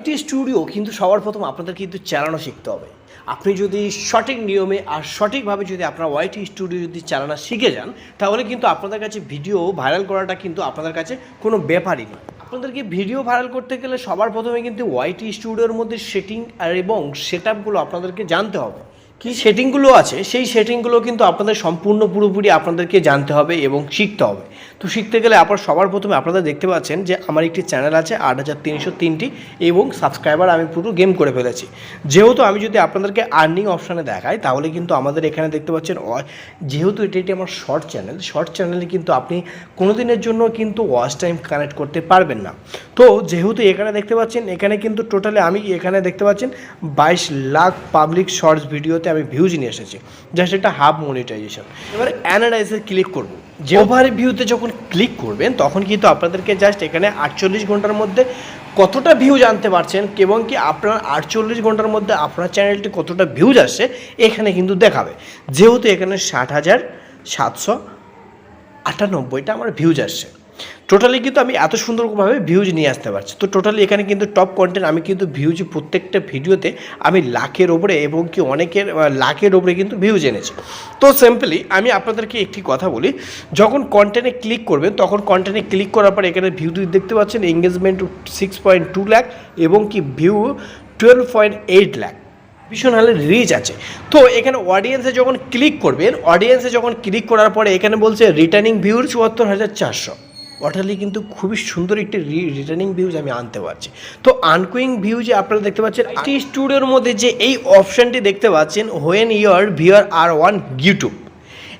একটি স্টুডিও কিন্তু সবার প্রথম আপনাদের কিন্তু চালানো শিখতে হবে। আপনি যদি সঠিক নিয়মে আর সঠিকভাবে যদি আপনার ওয়াইটি স্টুডিও যদি চালানো শিখে যান, তাহলে কিন্তু আপনাদের কাছে ভিডিও ভাইরাল করাটা কিন্তু আপনাদের কাছে কোনো ব্যাপারই নয় আপনাদেরকে ভিডিও ভাইরাল করতে গেলে সবার প্রথমে কিন্তু ওয়াইটি স্টুডিওর মধ্যে সেটিং আর এবং সেট আপনাদেরকে জানতে হবে। কি সেটিংগুলো আছে, সেই সেটিংগুলো কিন্তু আপনাদের সম্পূর্ণ পুরোপুরি আপনাদেরকে জানতে হবে এবং শিখতে হবে। তো শিখতে গেলে আপনার সবার প্রথমে আপনারা দেখতে পাচ্ছেন যে আমার একটি চ্যানেল আছে আট হাজার তিনশো তিনটি এবং সাবস্ক্রাইবার আমি পুরো গেম করে ফেলেছি। যেহেতু আমি যদি আপনাদেরকে আর্নিং অপশানে দেখাই, তাহলে কিন্তু আমাদের এখানে দেখতে পাচ্ছেন যেহেতু এটি একটি আমার শর্ট চ্যানেল, শর্ট চ্যানেলে কিন্তু আপনি কোনো দিনের জন্য কিন্তু ওয়াচ টাইম কানেক্ট করতে পারবেন না। তো যেহেতু এখানে দেখতে পাচ্ছেন, এখানে কিন্তু টোটালি আমি এখানে দেখতে পাচ্ছেন বাইশ লাখ পাবলিক শর্টস ভিডিওতে আমি ভিউজ নিয়ে এসেছি। জাস্ট একটা হাফ মনিটাইজেশন এবার অ্যানালাইসে ক্লিক করব যে ওভার ভিউতে যখন ক্লিক করবেন তখন কিন্তু আপনাদেরকে জাস্ট এখানে আটচল্লিশ ঘণ্টার মধ্যে কতটা ভিউ জানতে পারছেন এবং কি আপনার আটচল্লিশ ঘণ্টার মধ্যে আপনার চ্যানেলটি কতটা ভিউজ আসছে এখানে কিন্তু দেখাবে। যেহেতু এখানে ষাট হাজার সাতশো আটানব্বইটা আমার ভিউজ আসছে। টোটালি কিন্তু আমি এত সুন্দরভাবে ভিউজ নিয়ে আসতে পারছি। তো টোটালি এখানে কিন্তু টপ কন্টেন্ট আমি কিন্তু ভিউজ প্রত্যেকটা ভিডিওতে আমি লাখের ওপরে এবং কি অনেকের লাখের ওপরে কিন্তু ভিউজ এনেছি। তো সিম্পলি আমি আপনাদেরকে একটি কথা বলি, যখন কন্টেন্টে ক্লিক করবেন, তখন কন্টেন্টে ক্লিক করার পর এখানে ভিউ দেখতে পাচ্ছেন engagement six point two lakh এবং কি view twelve point eight lakh ভীষণ হালে রিচ আছে। তো এখানে অডিয়েন্সে যখন ক্লিক করবেন অডিয়েন্সে যখন ক্লিক করার পরে এখানে বলছে রিটার্নিং ভিউর চুয়াত্তর হাজার চারশো। অটালি কিন্তু খুবই সুন্দর একটি রিটার্নিং ভিউজ আমি আনতে পারছি। তো আনকুইং ভিউজে আপনারা দেখতে পাচ্ছেন আইটি স্টুডিওর মধ্যে যে এই অপশানটি দেখতে পাচ্ছেন when your viewer are on YouTube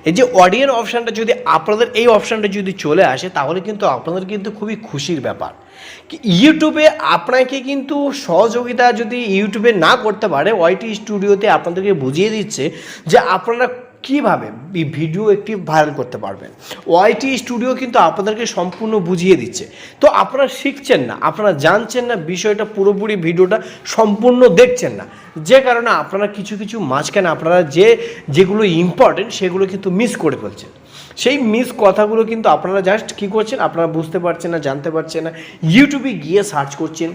এই যে অডিয়েন্স অপশানটা যদি আপনাদের এই অপশানটা যদি চলে আসে তাহলে কিন্তু আপনাদের কিন্তু খুবই খুশির ব্যাপার। ইউটিউবে আপনাকে কিন্তু সহযোগিতা যদি ইউটিউবে না করতে পারে ওয়াইটি স্টুডিওতে আপনাদেরকে বুঝিয়ে দিচ্ছে যে আপনারা কীভাবে ভিডিও একটি ভাইরাল করতে পারবেন? ওয়াইটি স্টুডিও কিন্তু আপনাদেরকে সম্পূর্ণ বুঝিয়ে দিচ্ছে। তো আপনারা শিখছেন না, আপনারা জানছেন না, বিষয়টা পুরোপুরি ভিডিওটা সম্পূর্ণ দেখছেন না। যে কারণে আপনারা কিছু কিছু মাঝখানে আপনারা যে যেগুলো ইম্পর্টেন্ট সেগুলো কিন্তু মিস করে ফেলছেন। সেই মিস কথাগুলো কিন্তু আপনারা জাস্ট কী করছেন? আপনারা বুঝতে পারছেন না, জানতে পারছেন না। ইউটিউবে গিয়ে সার্চ করছেন।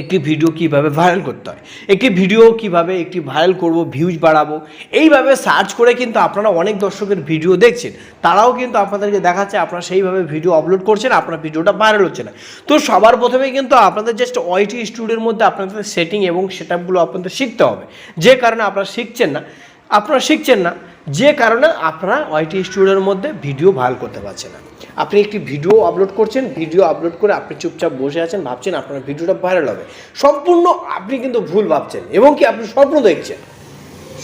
একটি ভিডিও কীভাবে ভাইরাল করতে হয়, একটি ভিডিও কীভাবে একটি ভাইরাল করব ভিউজ বাড়াবো, এইভাবে সার্চ করে কিন্তু আপনারা অনেক দর্শকের ভিডিও দেখছেন, তারাও কিন্তু আপনাদেরকে দেখাচ্ছে, আপনারা সেইভাবে ভিডিও আপলোড করছেন, আপনার ভিডিওটা ভাইরাল হচ্ছে না। তো সবার প্রথমে কিন্তু আপনাদের জাস্ট ওয়াইটি স্টুডিওর মধ্যে আপনাদের সেটিং এবং সেট আপগুলো আপনাদের শিখতে হবে। যে কারণে আপনারা শিখছেন না আপনারা শিখছেন না। যে কারণে আপনারা ওয়াইটি স্টুডিওর মধ্যে ভিডিও ভাইরাল করতে পারছেন না। আপনি একটি ভিডিও আপলোড করছেন, ভিডিও আপলোড করে আপনি চুপচাপ বসে আছেন, ভাবছেন আপনার ভিডিওটা ভাইরাল হবে। সম্পূর্ণ আপনি কিন্তু ভুল ভাবছেন এবং কি আপনি স্বপ্ন দেখছেন।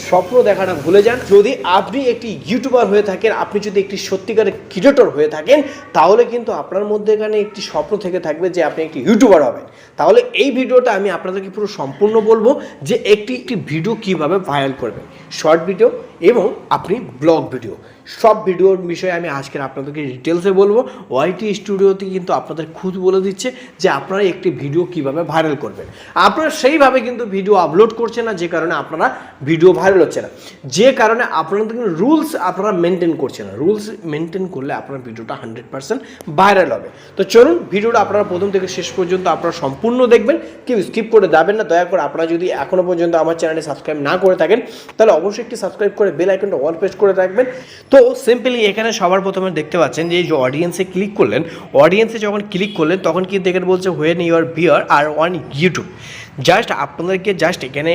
স্বপ্ন দেখাটা ভুলে যান। যদি আপনি একটি ইউটিউবার হয়ে থাকেন, আপনি যদি একটি সত্যিকারের ক্রিয়েটর হয়ে থাকেন, তাহলে কিন্তু আপনার মধ্যে এখানে একটি স্বপ্ন থেকে থাকবে যে আপনি একটি ইউটিউবার হবেন। তাহলে এই ভিডিওটা আমি আপনাদেরকে পুরো সম্পূর্ণ বলব যে একটি একটি ভিডিও কীভাবে ভাইরাল করবে শর্ট ভিডিও এবং আপনি ব্লগ ভিডিও সব ভিডিওর বিষয়ে আমি আজকের আপনাদেরকে ডিটেলসে বলব। ওয়াইটি স্টুডিওতে কিন্তু আপনাদের খুদ বলে দিচ্ছে যে আপনারা একটি ভিডিও কীভাবে ভাইরাল করবেন। আপনারা সেইভাবে কিন্তু ভিডিও আপলোড করছেন না, যে কারণে আপনারা ভিডিও ভাইরাল হচ্ছে না। যে কারণে আপনাদের কিন্তু রুলস আপনারা মেনটেন করছে না। রুলস মেনটেন করলে আপনার ভিডিওটা হান্ড্রেড পার্সেন্ট ভাইরাল হবে। তো চলুন ভিডিওটা আপনারা প্রথম থেকে শেষ পর্যন্ত আপনারা সম্পূর্ণ দেখবেন। কেউ স্কিপ করে যাবেন না। দয়া করে আপনারা যদি এখনও পর্যন্ত আমার চ্যানেলে সাবস্ক্রাইব না করে থাকেন, তাহলে অবশ্যই একটি সাবস্ক্রাইব করে বেল আইকনটা অল প্রেস করে রাখবেন। তো সিম্পলি এখানে সবার প্রথমে দেখতে পাচ্ছেন যে যে অডিয়েন্সে ক্লিক করলেন অডিয়েন্সে যখন ক্লিক করলেন, তখন কিন্তু এখানে বলছে হোয়েন ইউর বিয়ার আর অন ইউটিউব জাস্ট আপনাদেরকে জাস্ট এখানে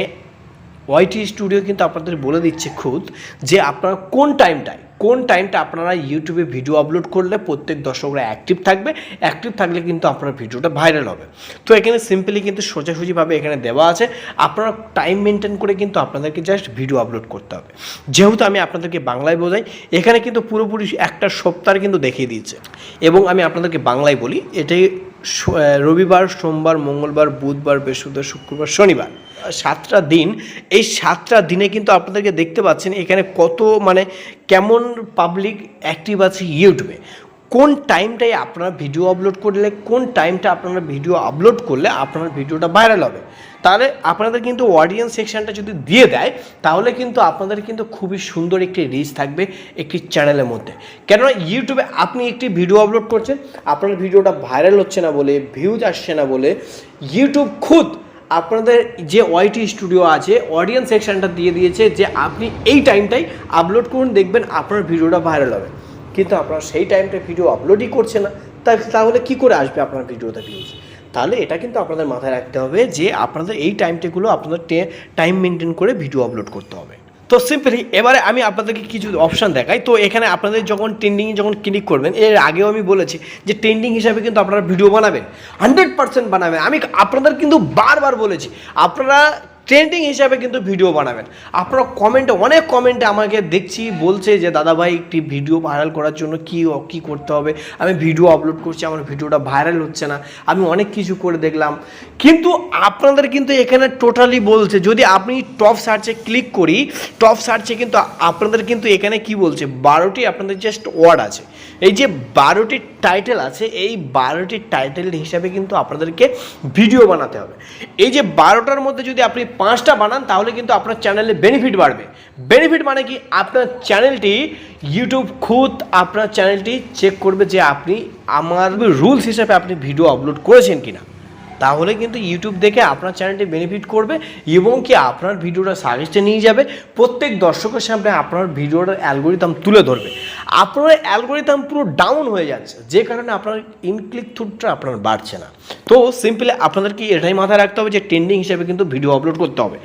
ওয়াইটি স্টুডিও কিন্তু আপনাদের বলে দিচ্ছে খুদ যে আপনারা কোন টাইমটায় কোন টাইমটা আপনারা ইউটিউবে ভিডিও আপলোড করলে প্রত্যেক দর্শকরা অ্যাক্টিভ থাকবে? অ্যাক্টিভ থাকলে কিন্তু আপনার ভিডিওটা ভাইরাল হবে। তো এখানে সিম্পলি কিন্তু সোজাসুজিভাবে এখানে দেওয়া আছে। আপনারা টাইম মেনটেন করে কিন্তু আপনাদেরকে জাস্ট ভিডিও আপলোড করতে হবে। যেহেতু আমি আপনাদেরকে বাংলায় বোঝাই, এখানে কিন্তু পুরোপুরি একটা সপ্তাহ কিন্তু দেখিয়ে দিয়েছে। এবং আমি আপনাদেরকে বাংলায় বলি, এটাই রবিবার, সোমবার, মঙ্গলবার, বুধবার, বৃহস্পতিবার, শুক্রবার, শনিবার। সাতটা দিন, এই সাতটা দিনে কিন্তু আপনাদেরকে দেখতে পাচ্ছেন এখানে কত মানে কেমন পাবলিক অ্যাক্টিভ আছে ইউটিউবে কোন টাইমটাই আপনারা ভিডিও আপলোড করলে, কোন টাইমটা আপনারা ভিডিও আপলোড করলে আপনার ভিডিওটা ভাইরাল হবে। তাহলে আপনাদের কিন্তু অডিয়েন্স সেকশনটা যদি দিয়ে দেয়, তাহলে কিন্তু আপনাদের কিন্তু খুবই সুন্দর একটি রিচ থাকবে একটি চ্যানেলের মধ্যে। কেননা ইউটিউবে আপনি একটি ভিডিও আপলোড করছেন, আপনার ভিডিওটা ভাইরাল হচ্ছে না বলে ভিউজ আসছে না বলে ইউটিউব খুদ আপনাদের যে ওয়াইটি স্টুডিও আছে অডিয়েন্স সেকশানটা দিয়ে দিয়েছে যে আপনি এই টাইমটাই আপলোড করুন, দেখবেন আপনার ভিডিওটা ভাইরাল হবে। কিন্তু আপনারা সেই টাইমটা ভিডিও আপলোডই করছে না তাহলে কি করে আসবে আপনার ভিডিওতে ভিউজ তাহলে এটা কিন্তু আপনাদের মাথায় রাখতে হবে যে আপনাদের এই টাইমটাগুলো আপনাদের টাইম মেনটেন করে ভিডিও আপলোড করতে হবে। তো সিম্পলি এবারে আমি আপনাদেরকে কিছু অপশান দেখাই। তো এখানে আপনাদের যখন ট্রেন্ডিং যখন ক্লিক করবেন, এর আগেও আমি বলেছি যে ট্রেন্ডিং হিসাবে কিন্তু আপনারা ভিডিও বানাবেন হান্ড্রেড পার্সেন্ট বানাবেন। আমি আপনাদের কিন্তু বারবার বলেছি, আপনারা ট্রেন্ডিং হিসাবে কিন্তু ভিডিও বানাবেন। আপনারা কমেন্টে অনেক কমেন্টে আমাকে দেখছি, বলছে যে, দাদাভাই, একটি ভিডিও ভাইরাল করার জন্য কি কি করতে হবে? আমি ভিডিও আপলোড করছি, আমার ভিডিওটা ভাইরাল হচ্ছে না। আমি অনেক কিছু করে দেখলাম। কিন্তু আপনাদের কিন্তু এখানে টোটালি বলছে, যদি আপনি টপ সার্চে ক্লিক করি টপ সার্চে কিন্তু আপনাদের কিন্তু এখানে কি বলছে? বারোটি আপনাদের জাস্ট ওয়ার্ড আছে। এই যে বারোটি টাইটেল আছে, এই বারোটি টাইটেল হিসাবে কিন্তু আপনাদেরকে ভিডিও বানাতে হবে। এই যে বারোটার মধ্যে যদি আপনি পাঁচটা বানান, তাহলে কিন্তু আপনার চ্যানেলে বেনিফিট বাড়বে। বেনিফিট মানে কি? আপনার চ্যানেলটি ইউটিউব খুদ আপনার চ্যানেলটি চেক করবে যে আপনি আমার রুলস হিসাবে আপনি ভিডিও আপলোড করেছেন কিনা। তাহলে কিন্তু ইউটিউব দেখে আপনার চ্যানেলটি বেনিফিট করবে এবং কি আপনার ভিডিওটা সাজেস্টে নিয়ে যাবে। প্রত্যেক দর্শকের সামনে আপনার ভিডিওটার অ্যালগোরিদম তুলে ধরবে। আপনার অ্যালগোরিদম পুরো ডাউন হয়ে যাচ্ছে। যে কারণে আপনার ইনক্লিক থ্রুটা আপনার বাড়ছে না। তো সিম্পলি আপনাদেরকে এটাই মাথায় রাখতে হবে যে ট্রেন্ডিং হিসেবে কিন্তু ভিডিও আপলোড করতে হবে।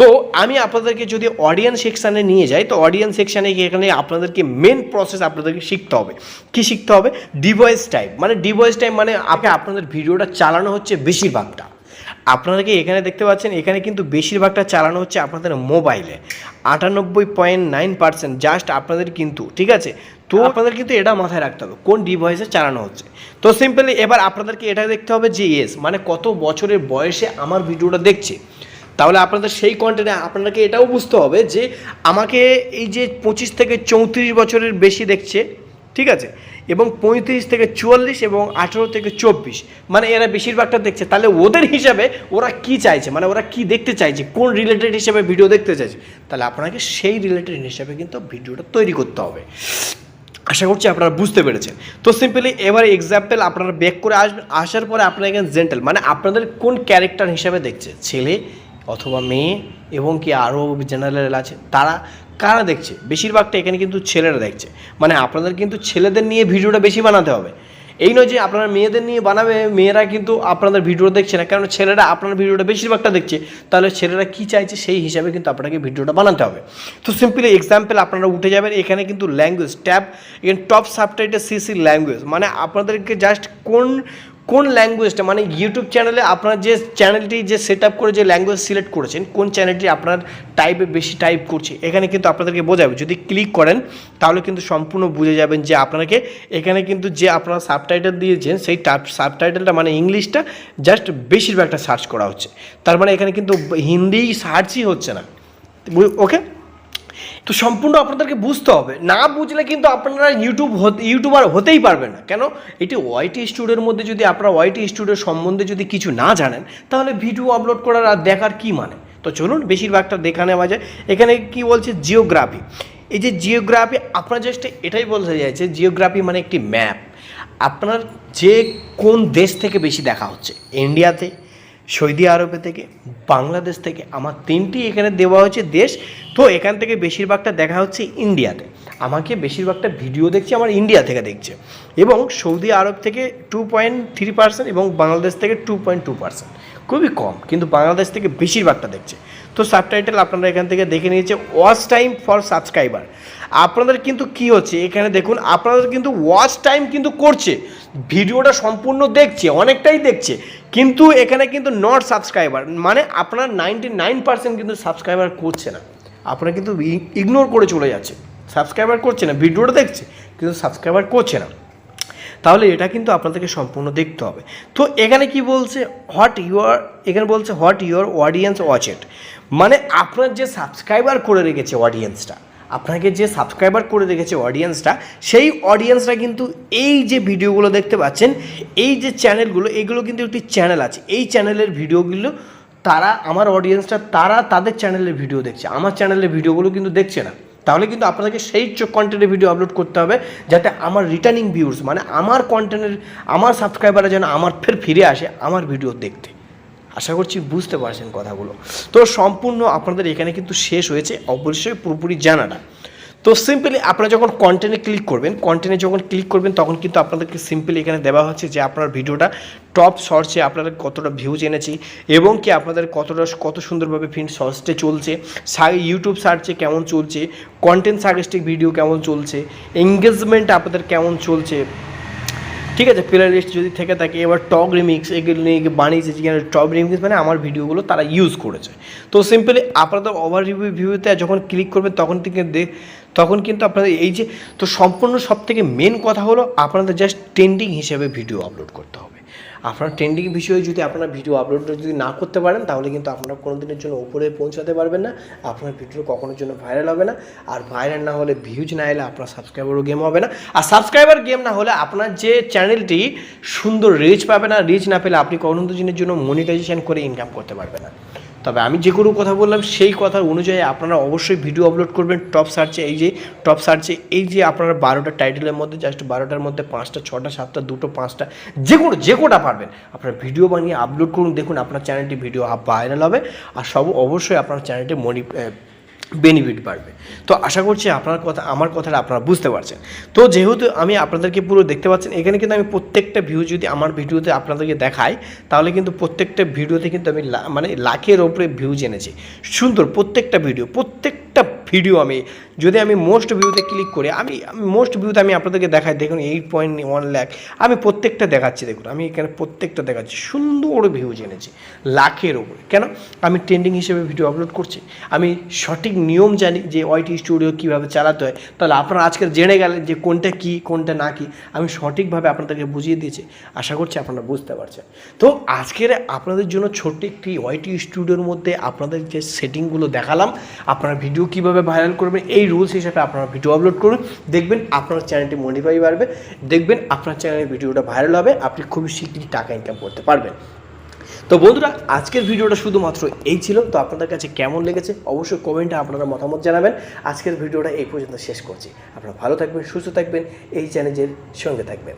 তো আমি আপনাদেরকে যদি অডিয়েন্স সেকশানে নিয়ে যাই, তো অডিয়েন্স সেকশানে গিয়ে এখানে আপনাদেরকে মেন প্রসেস আপনাদেরকে শিখতে হবে। কি শিখতে হবে? ডিভয়েস টাইপ মানে ডিভয়েস টাইপ মানে আপনি আপনাদের ভিডিওটা চালানো হচ্ছে বেশিরভাগটা। আপনাদেরকে এখানে দেখতে পাচ্ছেন? এখানে কিন্তু বেশিরভাগটা চালানো হচ্ছে আপনাদের মোবাইলে। আটানব্বই পয়েন্ট নাইন পার্সেন্ট জাস্ট আপনাদের কিন্তু ঠিক আছে? তো আপনাদের কিন্তু এটা মাথায় রাখতে হবে কোন ডিভাইসে চালানো হচ্ছে। তো সিম্পলি এবার আপনাদেরকে এটা দেখতে হবে যে ইয়েস মানে কত বছরের বয়সে আমার ভিডিওটা দেখছে। তাহলে আপনাদের সেই কন্টেন্টে আপনাদেরকে এটাও বুঝতে হবে যে আমাকে এই যে পঁচিশ থেকে চৌত্রিশ বছরের বেশি দেখছে ঠিক আছে? এবং পঁয়ত্রিশ থেকে চুয়াল্লিশ এবং আঠেরো থেকে চব্বিশ। মানে এরা বেশিরভাগটা দেখছে। তাহলে ওদের হিসাবে ওরা কি চাইছে? মানে ওরা কি দেখতে চাইছে? কোন রিলেটেড হিসাবে ভিডিও দেখতে চাইছে? তাহলে আপনাকে সেই রিলেটেড হিসাবে কিন্তু ভিডিওটা তৈরি করতে হবে। আশা করছি আপনারা বুঝতে পেরেছেন। তো সিম্পলি এবার এক্সাম্পল আপনারা ব্যাক করে আসবেন। আসার পরে আপনারা এখানে জেন্টাল মানে আপনাদের কোন ক্যারেক্টার হিসাবে দেখছে? ছেলে অথবা মেয়ে এবং কি আরও জেনারেল আছে? তারা কারা দেখছে? বেশিরভাগটা এখানে কিন্তু ছেলেরা দেখছে। মানে আপনাদের কিন্তু ছেলেদের নিয়ে ভিডিওটা বেশি বানাতে হবে। এই নয় যে আপনারা মেয়েদের নিয়ে বানাবে, মেয়েরা কিন্তু আপনাদের ভিডিও দেখছে না। কারণ ছেলেরা আপনার ভিডিওটা বেশিরভাগটা দেখছে। তাহলে ছেলেরা কী চাইছে সেই হিসাবে কিন্তু আপনাকে ভিডিওটা বানাতে হবে। তো সিম্পলি এক্সাম্পল আপনারা উঠে যাবেন। এখানে কিন্তু ল্যাঙ্গুয়েজ ট্যাব এখানে টপ সাবটাইটেল সিসি ল্যাঙ্গুয়েজ মানে আপনাদেরকে জাস্ট কোন কোন ল্যাঙ্গুয়েজটা মানে ইউটিউব চ্যানেলে আপনার যে চ্যানেলটি যে সেট করে যে ল্যাঙ্গুয়েজ সিলেক্ট করেছেন, কোন চ্যানেলটি আপনার টাইপে বেশি টাইপ করছে, এখানে কিন্তু আপনাদেরকে বোঝাবে। যদি ক্লিক করেন, তাহলে কিন্তু সম্পূর্ণ বুঝে যাবেন যে আপনাকে এখানে কিন্তু যে আপনারা সাবটাইটেল দিয়েছেন, সেই সাবটাইটেলটা মানে ইংলিশটা জাস্ট বেশিরভাগটা সার্চ করা হচ্ছে। তার মানে এখানে কিন্তু হিন্দি সার্চই হচ্ছে না। ওকে তো সম্পূর্ণ আপনাদেরকে বুঝতে হবে। না বুঝলে কিন্তু আপনারা ইউটিউব ইউটিউবার হতেই পারবেন না। কেন? এটি ওয়াইটি স্টুডিওর মধ্যে যদি আপনারা ওয়াইটি স্টুডিওর সম্বন্ধে যদি কিছু না জানেন, তাহলে ভিডিও আপলোড করার আর দেখার কী মানে? তো চলুন বেশিরভাগটা দেখা নেওয়া যায়। এখানে কি বলছে? জিওগ্রাফি এই যে জিওগ্রাফি আপনার জাস্ট এটাই বলতে চাইছে জিওগ্রাফি মানে একটি ম্যাপ আপনার যে কোন দেশ থেকে বেশি দেখা হচ্ছে ইন্ডিয়াতে সৌদি আরবে থেকে, বাংলাদেশ থেকে, আমার তিনটি এখানে দেওয়া হয়েছে দেশ। তো এখান থেকে বেশিরভাগটা দেখা হচ্ছে ইন্ডিয়াতে। আমাকে বেশিরভাগটা ভিডিও দেখছে, আমার ইন্ডিয়া থেকে দেখছে। এবং সৌদি আরব থেকে টু পয়েন্ট থ্রি পার্সেন্ট এবং বাংলাদেশ থেকে টু পয়েন্ট টু পার্সেন্ট খুবই কম, কিন্তু বাংলাদেশ থেকে বেশিরভাগটা দেখছে। তো সাবটাইটেল আপনারা এখান থেকে দেখে নিয়েছে ওয়াচ টাইম ফর সাবস্ক্রাইবার আপনাদের কিন্তু কি হচ্ছে, এখানে দেখুন, আপনাদের কিন্তু ওয়াচ টাইম কিন্তু করছে। ভিডিওটা সম্পূর্ণ দেখছে, অনেকটাই দেখছে, কিন্তু এখানে কিন্তু নট সাবস্ক্রাইবার মানে আপনার নাইনটি নাইন পার্সেন্ট কিন্তু সাবস্ক্রাইবার করছে না। আপনারা কিন্তু ইগনোর করে চলে যাচ্ছে। সাবস্ক্রাইবার করছে না, ভিডিওটা দেখছে, কিন্তু সাবস্ক্রাইবার করছে না। তাহলে এটা কিন্তু আপনাদেরকে সম্পূর্ণ দেখতে হবে। তো এখানে কি বলছে? হোয়াট ইউর এখানে বলছে what your audience watch it মানে আপনার যে সাবস্ক্রাইবার করে রেখেছে অডিয়েন্সটা আপনাকে যে সাবস্ক্রাইবার করে রেখেছে অডিয়েন্সটা সেই অডিয়েন্সরা কিন্তু এই যে ভিডিওগুলো দেখতে পাচ্ছেন, এই যে চ্যানেলগুলো এগুলো কিন্তু একটি চ্যানেল আছে। এই চ্যানেলের ভিডিওগুলো তারা, আমার অডিয়েন্সটা তারা তাদের চ্যানেলের ভিডিও দেখছে। আমার চ্যানেলের ভিডিওগুলো কিন্তু দেখছে না। তাহলে কিন্তু আপনাদেরকে সেই কন্টেন্টের ভিডিও আপলোড করতে হবে, যাতে আমার রিটার্নিং ভিউর্স মানে আমার কন্টেন্টের আমার সাবস্ক্রাইবাররা যেন আমার ফের ফিরে আসে আমার ভিডিও দেখতে। আশা করছি বুঝতে পারছেন কথাগুলো। তো সম্পূর্ণ আপনাদের এখানে কিন্তু শেষ হয়েছে, অবশ্যই পুরোপুরি জানাটা। তো সিম্পলি আপনারা যখন কন্টেন্টে ক্লিক করবেন কন্টেন্টে যখন ক্লিক করবেন, তখন কিন্তু আপনাদেরকে সিম্পলি এখানে দেওয়া হচ্ছে যে আপনার ভিডিওটা টপ সার্চে আপনাদের কতটা ভিউজ এনেছি এবং কি আপনাদের কতটা, কত সুন্দরভাবে ফিন সার্চে চলছে ইউটিউব সার্চে কেমন চলছে কন্টেন্ট সাজেস্টিক ভিডিও কেমন চলছে এঙ্গেজমেন্ট আপনাদের কেমন চলছে, ঠিক আছে? প্লে লিস্ট যদি থেকে থাকে, এবার টপ রিমিক্স এগুলো নিয়ে বানিয়েছে যেখানে টপ রিমিক্স মানে আমার ভিডিওগুলো তারা ইউজ করেছে। তো সিম্পলি আপনাদের ওভার রিভিউ ভিউতে যখন ক্লিক করবেন, তখন থেকে তখন কিন্তু আপনাদের এই যে, তো সম্পূর্ণ সব থেকে মেন কথা হলো আপনাদের জাস্ট ট্রেন্ডিং হিসেবে ভিডিও আপলোড করতে হবে। আপনার ট্রেন্ডিং বিষয়ে যদি আপনারা ভিডিও আপলোড যদি না করতে পারেন, তাহলে কিন্তু আপনারা কোনো দিনের জন্য উপরে পৌঁছাতে পারবেন না, আপনার ভিডিও কখনোর জন্য ভাইরাল হবে না, আর ভাইরাল না হলে ভিউজ না এলে আপনার সাবস্ক্রাইবারও গেম হবে না। আর সাবস্ক্রাইবার গেম না হলে আপনার যে চ্যানেলটি সুন্দর রিচ পাবে না রিচ না পেলে আপনি কোনো দিনের জন্য মনিটাইজেশন করে ইনকাম করতে পারবেন না। তবে আমি যে কোনো কথা বললাম, সেই কথার অনুযায়ী আপনারা অবশ্যই ভিডিও আপলোড করবেন টপ সার্চে এই যে টপ সার্চে এই যে আপনারা বারোটা টাইটেলের মধ্যে জাস্ট বারোটার মধ্যে পাঁচটা, ছটা, সাতটা, দুটো, পাঁচটা, যে কোনো, যে কোটা পারবেন, আপনারা ভিডিও বানিয়ে আপলোড করুন। দেখুন, আপনার চ্যানেলটি ভিডিও ভাইরাল হবে। আর সব, অবশ্যই আপনার চ্যানেলটি মনি বেনিফিট বাড়বে। তো আশা করছি আপনার কথা, আমার কথাটা আপনারা বুঝতে পারছেন। তো যেহেতু আমি আপনাদেরকে পুরো দেখতে পাচ্ছেন, এখানে কিন্তু আমি প্রত্যেকটা ভিউ যদি আমার ভিডিওতে আপনাদেরকে দেখাই, তাহলে কিন্তু প্রত্যেকটা ভিডিওতে কিন্তু আমি মানে লাখের ওপরে ভিউ জেনেছি সুন্দর প্রত্যেকটা ভিডিও প্রত্যেকটা ভিডিও আমি, যদি আমি মোস্ট ভিউতে ক্লিক করি, আমি মোস্ট ভিউতে আমি আপনাদেরকে দেখাই, দেখুন এইট পয়েন্ট ওয়ান ল্যাক আমি প্রত্যেকটা দেখাচ্ছি, দেখুন, আমি এখানে প্রত্যেকটা দেখাচ্ছি, সুন্দর ভিউ জেনেছি, লাখের ওপরে কেন? আমি ট্রেন্ডিং হিসেবে ভিডিও আপলোড করছি। আমি সঠিক নিয়ম জানি যে ওয়াইটি স্টুডিও কীভাবে চালাতে হয়। তাহলে আপনারা আজকের জেনে গেলেন যে কোনটা কি, কোনটা না কি। আমি সঠিকভাবে আপনাদেরকে বুঝিয়ে দিয়েছি। আশা করছি আপনারা বুঝতে পারছেন। তো আজকের আপনাদের জন্য ছোট্ট একটি ওয়াইটি স্টুডিওর মধ্যে আপনাদের যে সেটিংগুলো দেখালাম, আপনারা ভিডিও কীভাবে ভাইরাল করবেন, এই রুলস হিসাবে আপনারা ভিডিও আপলোড করুন। দেখবেন আপনার চ্যানেলটি মডিফাই বাড়বে, দেখবেন আপনার চ্যানেলের ভিডিওটা ভাইরাল হবে, আপনি খুবই শীঘ্রই টাকা ইনকাম করতে পারবেন। তো বন্ধুরা, আজকের ভিডিওটা শুধুমাত্র এই ছিল। তো আপনাদের কাছে কেমন লেগেছে, অবশ্যই কমেন্টে আপনারা মতামত জানাবেন। আজকের ভিডিওটা এই পর্যন্ত শেষ করছি। আপনারা ভালো থাকবেন, সুস্থ থাকবেন, এই চ্যানেলের সঙ্গে থাকবেন।